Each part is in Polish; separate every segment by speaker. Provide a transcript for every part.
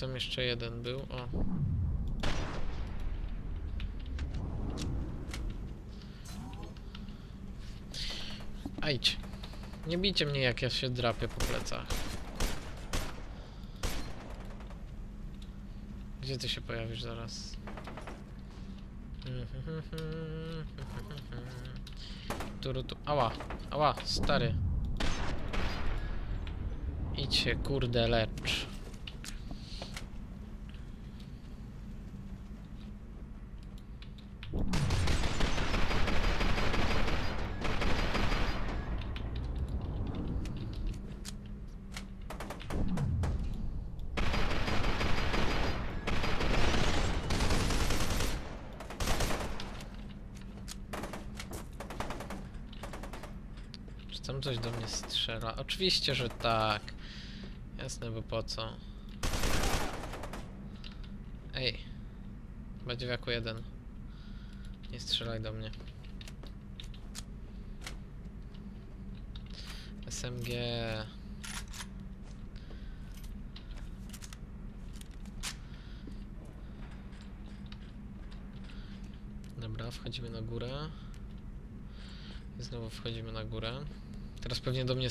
Speaker 1: tam jeszcze jeden był? O. Ajdź. Nie bijcie mnie jak ja się drapię po plecach. Gdzie ty się pojawisz zaraz? Turu tu. Ała, ała, stary. Idź się, kurde, lecz. Czy tam coś do mnie strzela? Oczywiście, że tak. Jasne, bo po co? Ej. Badziewiaku jeden. Nie strzelaj do mnie. SMG. Dobra, wchodzimy na górę. I znowu wchodzimy na górę. Teraz pewnie do mnie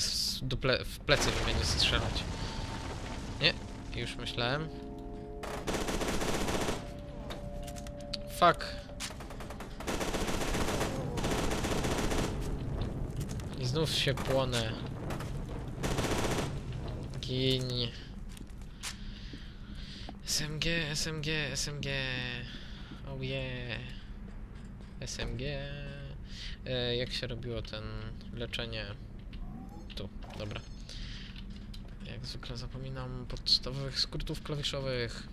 Speaker 1: w plecy będzie strzelać. Nie, już myślałem. Fuck. I znów się płonę. Gin. SMG, SMG, SMG. Oh yeah. SMG. E, jak się robiło ten leczenie? Tu, dobra. Jak zwykle zapominam podstawowych skrótów klawiszowych.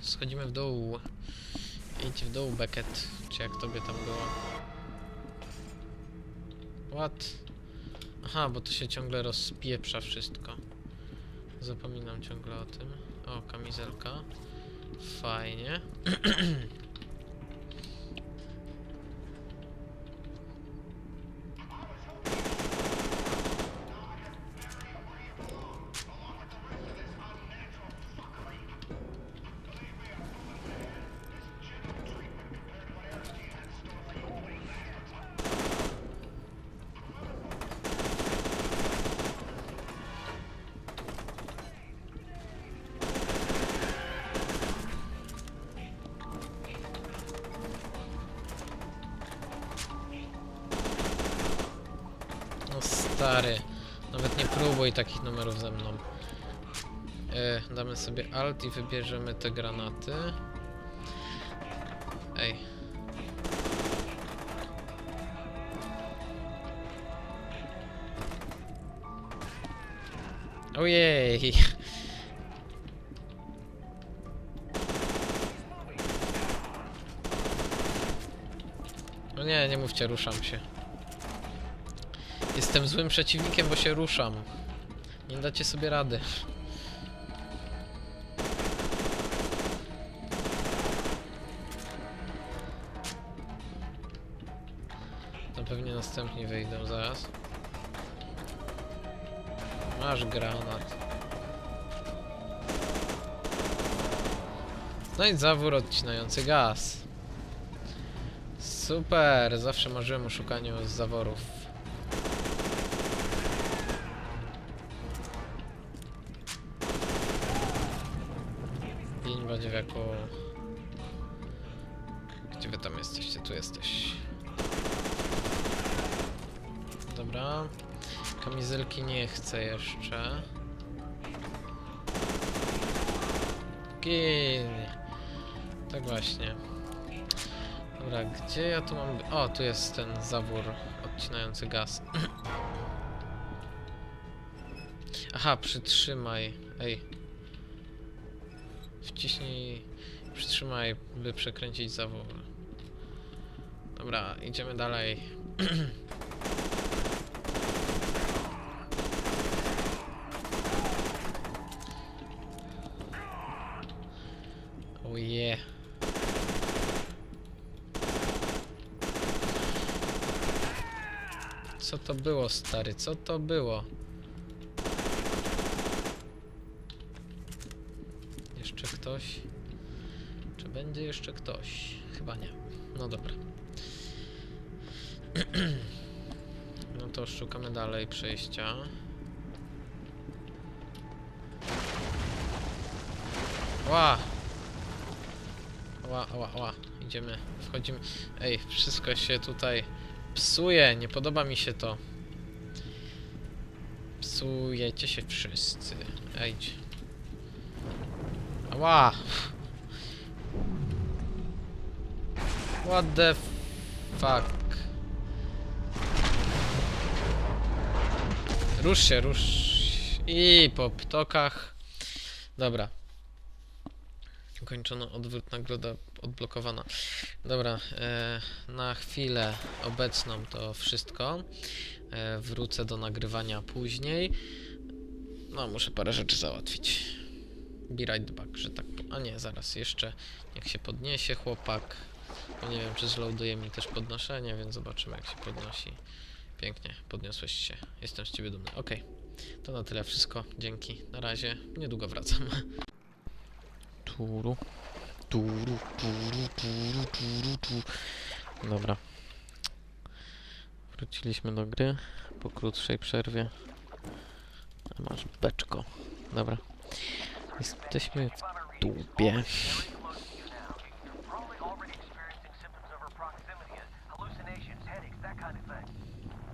Speaker 1: Schodzimy w dół. Idź w dół, Beckett. Czy jak tobie tam było? What? Aha, bo to się ciągle rozpieprza wszystko. Zapominam ciągle o tym. O, kamizelka. Fajnie. stary, nawet nie próbuj takich numerów ze mną. E, damy sobie alt i wybierzemy te granaty. Ej. Ojej. No nie, nie mówcie, ruszam się. Jestem złym przeciwnikiem, bo się ruszam. Nie dacie sobie rady. To pewnie następni wyjdą zaraz. Masz granat. No i zawór odcinający gaz. Super, zawsze marzyłem o szukaniu zaworów. Dzień badziewiaku. Gdzie wy tam jesteście? Tu jesteś. Dobra. Kamizelki nie chcę jeszcze. Gin. Tak właśnie. Dobra, gdzie ja tu mam... O, tu jest ten zawór odcinający gaz. Aha, przytrzymaj. Ej. Wciśnij... Przytrzymaj, by przekręcić zawór. Dobra, idziemy dalej. Oh yeah. Co to było, stary? Co to było? Ktoś? Czy będzie jeszcze ktoś? Chyba nie. No dobra. No to szukamy dalej przejścia. Ła! Ła, ła, ła. Idziemy, wchodzimy. Ej, wszystko się tutaj psuje, nie podoba mi się to. Psujecie się wszyscy. Ejdź. Ała! What the fuck? Rusz się, rusz. I po ptokach. Dobra. Ukończono odwrót nagroda odblokowana. Dobra, e, na chwilę obecną to wszystko. E, wrócę do nagrywania później. No, muszę parę rzeczy załatwić. Be right back, że tak. A nie, zaraz jeszcze niech się podniesie chłopak. Bo nie wiem, czy zloaduje mi też podnoszenie, więc zobaczymy, jak się podnosi. Pięknie, podniosłeś się. Jestem z ciebie dumny. Okej, to na tyle wszystko. Dzięki. Na razie. Niedługo wracam. Turu. Turu, turu, turu, turu, turu. Dobra. Wróciliśmy do gry po krótszej przerwie. Masz beczko. Dobra. Jesteśmy w dupie.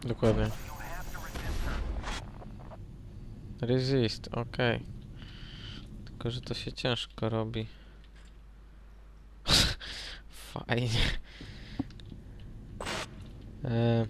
Speaker 1: Dokładnie.
Speaker 2: Resist
Speaker 1: okej. Tylko, że to się ciężko robi. Fajnie. E...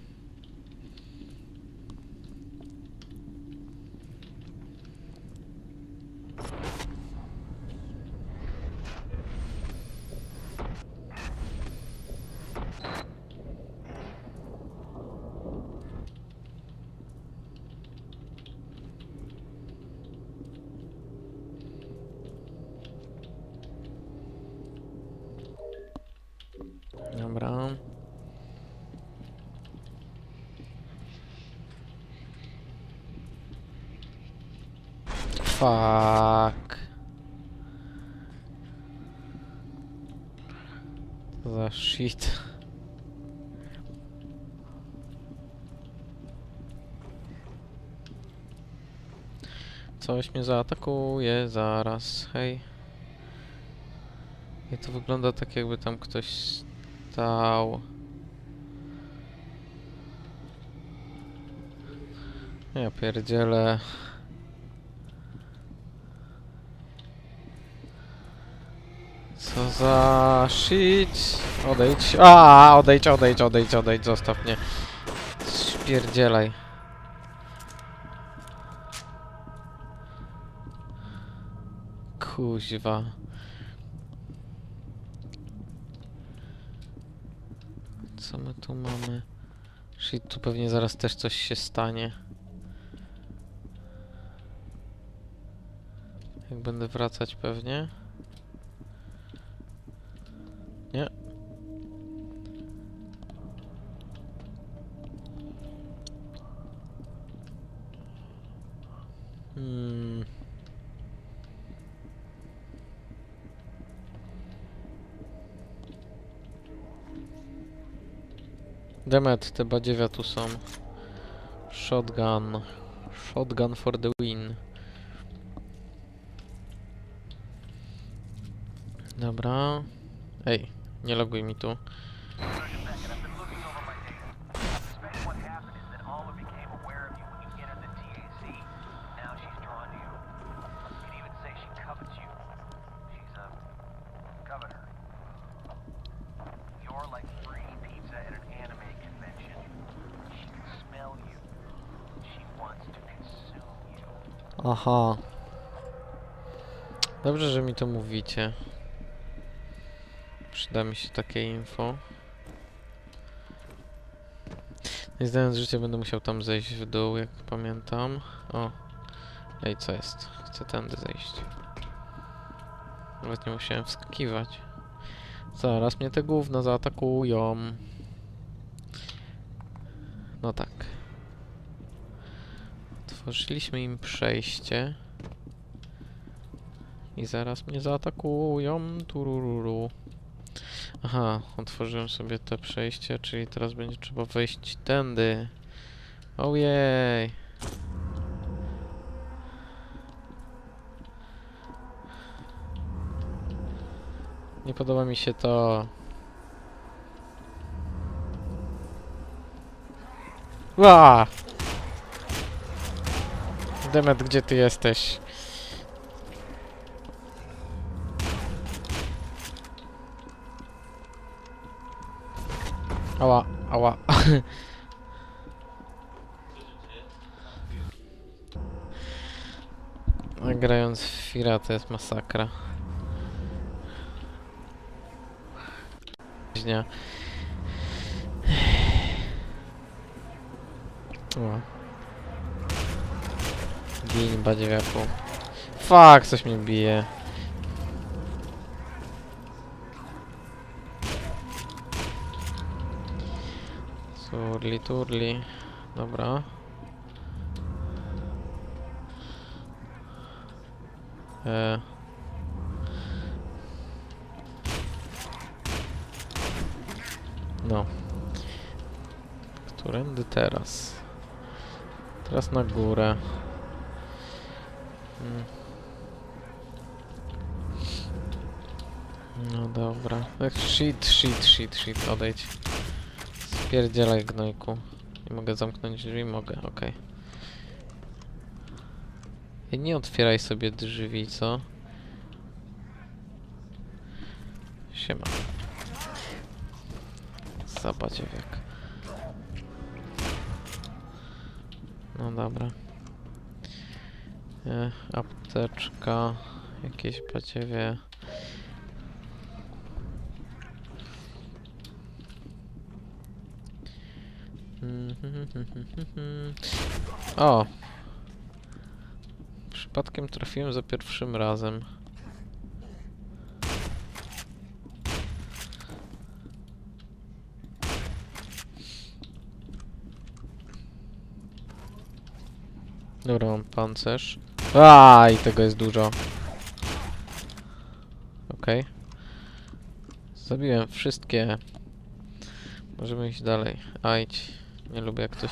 Speaker 1: Dobra. Fuck. Za shit. Coś mnie zaatakuje zaraz, hej. I to wygląda tak jakby tam ktoś stał. Ja pierdzielę. Co za shit. Odejdź. A, odejdź, odejdź, odejdź, odejdź, zostaw mnie. Spierdzielaj. Kuźwa. Co my tu mamy? Shit, tu pewnie zaraz też coś się stanie. Jak będę wracać pewnie. Nie. Hmm. Demet, te badziewia tu są. Shotgun. Shotgun for the win. Dobra. Ej, nie loguj mi tu. Aha. Dobrze, że mi to mówicie. Przyda mi się takie info. Nie zdając życia będę musiał tam zejść w dół, jak pamiętam. O. Ej, co jest? Chcę tędy zejść. Nawet nie musiałem wskakiwać. Zaraz mnie te gówna zaatakują. No tak. Otworzyliśmy im przejście. I zaraz mnie zaatakują. Turururu. Aha, otworzyłem sobie te przejście, czyli teraz będzie trzeba wejść tędy. Ojej. Nie podoba mi się to. Ła! Demet, gdzie ty jesteś? Ała, ała. Grając w Fira to jest masakra. Dnia. O. Gin, badziewiaku. Fuck, coś mnie bije. Turli, turli. Dobra. E. No. Którędy teraz? Teraz na górę. Mm. No dobra. Shit, shit, shit, shit, odejdź. Spierdzielaj gnojku. Nie mogę zamknąć drzwi? Mogę, okej. Ej, Nie otwieraj sobie drzwi, co? Siema. Zabadziewiak. No dobra. E, apteczka. Jakieś badziewie. O! Przypadkiem trafiłem za pierwszym razem. Dobra, mam pancerz. A i tego jest dużo. Okej. Zabiłem wszystkie. Możemy iść dalej. A idź. Nie lubię jak ktoś...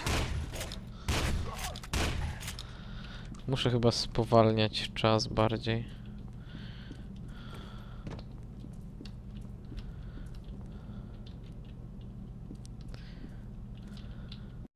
Speaker 1: Muszę chyba spowalniać czas bardziej.